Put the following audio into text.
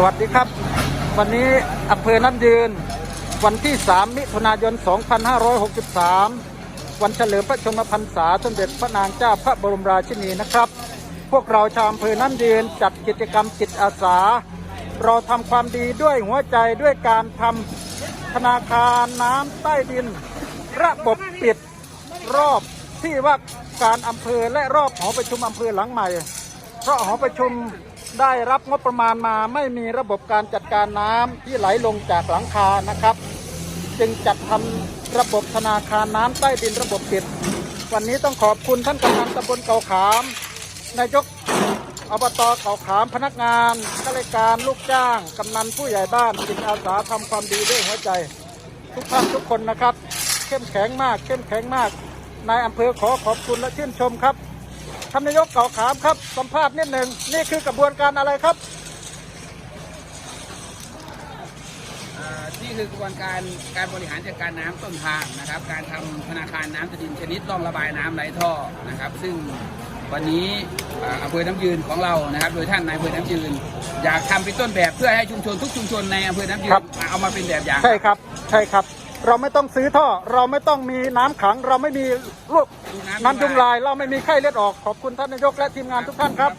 สวัสดีครับ วันนี้อำเภอน้ำยืน วันที่ 3 มิถุนายน 2563 วันเฉลิมพระชนมพรรษาสมเด็จพระนางเจ้าพระบรมราชินีนะครับ พวกเราชาวอำเภอน้ำยืนจัดกิจกรรมจิตอาสา เราทำความดีด้วยหัวใจด้วยการทำธนาคารน้ำใต้ดิน ระบบปิดรอบที่ว่าการอำเภอและรอบหอประชุมอำเภอหลังใหม่ เพราะหอประชุม ได้รับงบประมาณมาไม่มีระบบการจัดการน้ำที่ไหลลงจากหลังคานะครับ จึงจัดทำระบบธนาคารน้ำใต้ดินระบบปิด วันนี้ต้องขอบคุณท่านกำนันตำบลเก่าขามนายกอบตเก่าขามพนักงานข้าราชการลูกจ้างกำนันผู้ใหญ่บ้านจิตอาสาทำความดีด้วยหัวใจ ทุกท่านทุกคนนะครับ เข้มแข็งมาก เข้มแข็งมากนายอำเภอขอขอบคุณและชื่นชมครับ ท่านนายกเก่าขามครับ สัมภาษณ์นิดหนึ่งนี่คือกระบวนการอะไรครับอ่านี่คือกระบวนการการบริหารจัดการน้ำต้นทางนะครับ การทำธนาคารน้ำตะดินชนิดต้องระบายน้ำไหลท่อนะครับ ซึ่งวันนี้อ่าอำเภอน้ำยืนของเรานะครับ โดยท่านนายอำเภอน้ำยืน อยากทำเป็นต้นแบบเพื่อให้ชุมชนทุกชุมชนในอำเภอน้ำยืนครับเอามาเป็นแบบอย่างใช่ครับ ใช่ครับ เราไม่ต้องซื้อท่อ เราไม่ต้องมีน้ำขัง เราไม่มีลูกน้ำยุงลาย เราไม่มีไข้เลือดออกขอบคุณท่านนายกและทีมงานทุกท่านครับ